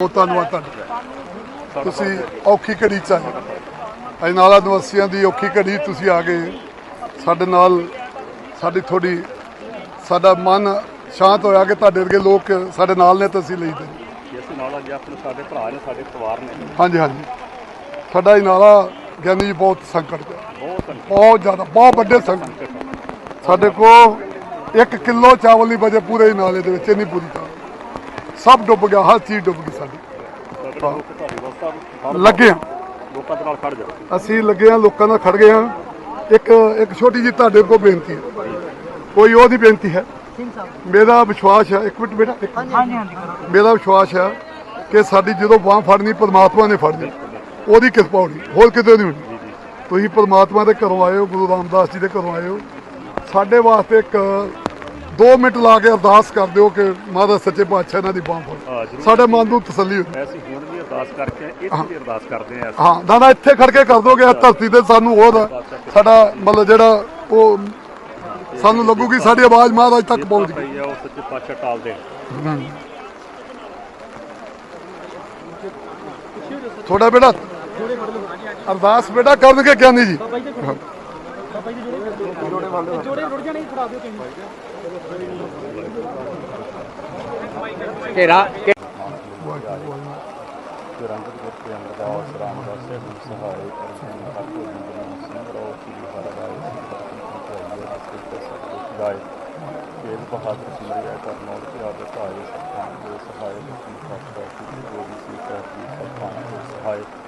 ਬਹੁਤ ਧੰਨਵਾਦ ਤੁਹਾਡਾ। ਤੁਸੀਂ ਔਖੀ ਘੜੀ ਚ ਆਏ। ਅਜਨਾਲਾ ਨਿਵਾਸੀਆਂ ਦੀ ਔਖੀ ਘੜੀ ਤੁਸੀਂ ਆ ਗਏ। ਸਾਡੇ ਨਾਲ ਸਾਡੀ ਥੋੜੀ ਸਾਡਾ ਮਨ ਸ਼ਾਂਤ ਹੋਇਆ ਕਿ ਤੁਹਾਡੇ ਵਰਗੇ ਲੋਕ ਸਾਡੇ ਨਾਲ ਨੇ ਤਾਂ ਅਸੀਂ ਲਈ ਦੇ। ਜੇ ਅਸੀਂ ਨਾਲ ਅੱਗੇ ਆਪਣੇ ਸਾਡੇ ਭਰਾ ਨੇ ਸਾਡੇ ਪਰਿਵਾਰ ਨੇ। ਹਾਂਜੀ ਹਾਂਜੀ। ਸਾਡਾ ਅਜਨਾਲਾ ਗਿਆਨੀ ਜੀ ਬਹੁਤ ਸੰਕਟ ਚ। ਬਹੁਤ ਜ਼ਿਆਦਾ ਬਹੁਤ ਵੱਡੇ ਸੰਕਟ। ਸਾਡੇ ਕੋਲ 1 ਕਿਲੋ ਚਾਵਲ ਨਹੀਂ ਬਚੇ ਪੂਰੇ ਨਾਲੇ ਦੇ ਵਿੱਚ ਇੰਨੀ ਪੂਰੀ ਚਾਵਲ ਸਭ ਡੁੱਬ ਗਿਆ ਹਰ ਚੀਜ਼ ਡੁੱਬ ਗਈ ਸਾਡੀ। ਲੱਗੇ ਹਾਂ। ਲੋਕਾਂ ਦੇ ਨਾਲ ਖੜ ਜਾਓ ਅਸੀਂ ਲੱਗੇ ਹਾਂ ਲੋਕਾਂ ਨਾਲ ਖੜ ਗਏ ਹਾਂ। ਇੱਕ ਇੱਕ ਛੋਟੀ ਜਿਹੀ ਤੁਹਾਡੇ ਕੋਲ ਬੇਨਤੀ ਹੈ। ਕੋਈ ਉਹਦੀ ਬੇਨਤੀ ਹੈ? ਮੇਰਾ ਵਿਸ਼ਵਾਸ ਹੈ ਇੱਕ ਮਿੰਟ ਬੇਟਾ। ਮੇਰਾ ਵਿਸ਼ਵਾਸ ਹੈ ਕਿ ਸਾਡੀ ਜਦੋਂ ਬਾਹ ਫੜਨੀ ਪਰਮਾਤਮਾ ਨੇ ਫੜਨੀ ਉਹਦੀ ਕਿਰਪਾ ਹੋਣੀ ਹੋਰ ਕਿਤੇ ਨਹੀਂ ਹੋਣੀ। ਤੁਸੀਂ ਪਰਮਾਤਮਾ ਦੇ ਘਰੋਂ ਆਏ ਹੋ ਗੁਰੂ ਰਾਮਦਾਸ ਜੀ ਦੇ ਘਰੋਂ ਆਏ ਹੋ। ਸਾਡੇ ਵਾਸਤੇ ਇੱਕ 2 ਮਿੰਟ ਲਾ ਕੇ ਅਰਦਾਸ ਕਰ ਦਿਓ ਕਿ ਮਹਾਰਾਜ ਸੱਚੇ ਪਾਤਸ਼ਾਹ ਇਹਨਾਂ ਦੀ ਬਾਹ ਫੜ। ਸਾਡੇ ਮਨ ਨੂੰ ਤਸੱਲੀ ਹੋਵੇ ਅਸੀਂ ਹੁਣ ਵੀ ਅਰਦਾਸ ਕਰਕੇ ਇੱਥੇ ਵੀ ਅਰਦਾਸ ਕਰਦੇ ਆ ਹਾਂ ਦਾਦਾ ਇੱਥੇ ਖੜ ਕੇ ਕਰ ਦੋਗੇ ਇਸ ਧਰਤੀ ਤੇ ਸਾਨੂੰ ਹੋਰ ਸਾਡਾ ਮਤਲਬ ਜਿਹੜਾ ਉਹ ਸਾਨੂੰ ਲੱਗੂਗੀ ਸਾਡੀ ਆਵਾਜ਼ ਮਹਾਰਾਜ ਤੱਕ ਪਹੁੰਚ ਗਈ। ਪਈ ਆ ਉਹ ਸੱਚੇ ਪਾਤਸ਼ਾਹ ਟਾਲ ਦੇ ਥੋੜਾ ਬੇਟਾ ਅਰਦਾਸ ਬੇਟਾ ਕਰਨਗੇ ਗਿਆਨੀ ਜੀ। ਘੇਰਾ ਰੰਗਤ ਗੁਰਤੇ ਅਮਰਦਾਸ ਰਾਮਦਾਸ ਸਿੰਘ ਸਹਾਇ ਅਰਜਨ ਠਾਕੁਰ ਸਿੰਘ ਰੋ ਕੀ ਹਰਵਾਏ ਗਾਇ ਤੇਜ ਬਹਾਦਰ ਸਿਮਰਿਆ ਕਰਨੌਲ ਤੇ ਆਦ ਸਹਾਇ ਸਤਿ ਦੇ ਸਹਾਇ ਲక్ష్ਮੀ ਪਾਤਸ਼ਾਹ ਗੋਬਿੰਦ ਸਿੰਘ ਸਾਹਿਬ ਜੀ ਸਤਿ ਦੇ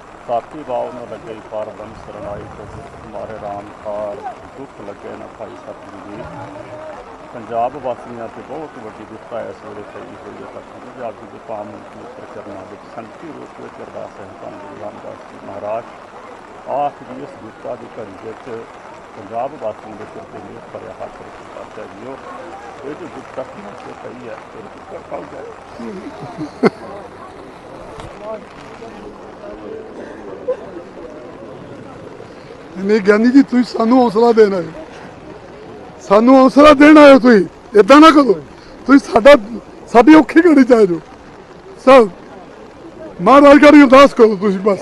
ਖਾਨ ਬੈਠਾਵੋ ਦਾਸ ਆਪਣੇ ਕੋ ਭਗਤੀ ਲਾਵੋ ਸਾਥੀ ਬਾਉ ਨ ਲੱਗੇ ਪਰ ਬਨ ਸਰਣਾਈ ਕੋ ਤੁਮਾਰੇ ਰਾਮ ਕਾਲ ਦੁੱਖ ਲੱਗੇ ਨਾ ਭਾਈ ਸਤਿਗੁਰੂ ਜੀ। ਪੰਜਾਬ ਵਾਸੀਆਂ ਤੇ ਬਹੁਤ ਵੱਡੀ ਵਿਪਤਾ ਇਸ ਵੇਲੇ ਪਈ ਹੋਈ ਹੈ ਤਾਂ ਪੰਜਾਬ ਜੀ ਦੇ ਪਾਵਨ ਪਵਿੱਤਰ ਚਰਨਾਂ ਵਿੱਚ ਸੰਗਤੀ ਰੂਪ ਵਿੱਚ ਅਰਦਾਸ ਹੈ ਧੰਨ ਗੁਰੂ ਰਾਮਦਾਸ ਜੀ ਮਹਾਰਾਜ। ਆਖ ਦੀ ਇਸ ਵਿਪਤਾ ਦੀ ਘੜੀ ਵਿੱਚ ਪੰਜਾਬ ਵਾਸੀਆਂ ਦੇ ਸਿਰ ਤੇ ਮੇਰ ਭਰਿਆ ਹੱਥ ਰੱਖੀ ਪਾਤਸ਼ਾਹ ਜੀਓ ਇਹ ਜੋ ਵਿਪਤਾ ਕਿਵੇਂ ਸੇ ਪਈ ਹੈ ਇਹ ਕਿਰਪਾ ਪਾਉ ਜਾਏ ਨਹੀਂ ਗਿਆਨੀ ਜੀ, ਤੁਸੀਂ ਸਾਨੂੰ ਹੌਸਲਾ ਦੇਣਾ ਹੈ ਸਾਨੂੰ ਹੌਸਲਾ ਦੇਣਾ ਹੈ ਤੁਸੀਂ। ਇਦਾਂ ਨਾ ਕਰੋ। ਤੁਸੀਂ ਸਾਡਾ ਸਾਡੀ ਔਖੀ ਘੜੀ ਚ ਆ ਸਭ। ਮਹਾਰਾਜ ਕਰੀ ਅਰਦਾਸ ਕਰੋ ਤੁਸੀਂ ਬਸ।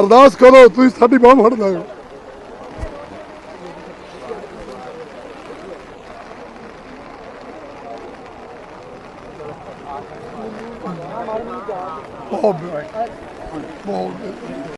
ਅਰਦਾਸ ਕਰੋ, ਤੁਸੀਂ ਸਾਡੀ ਬਾਹ ਫੜ ਲਾਓ। ਬਹੁਤ ਬਹੁਤ।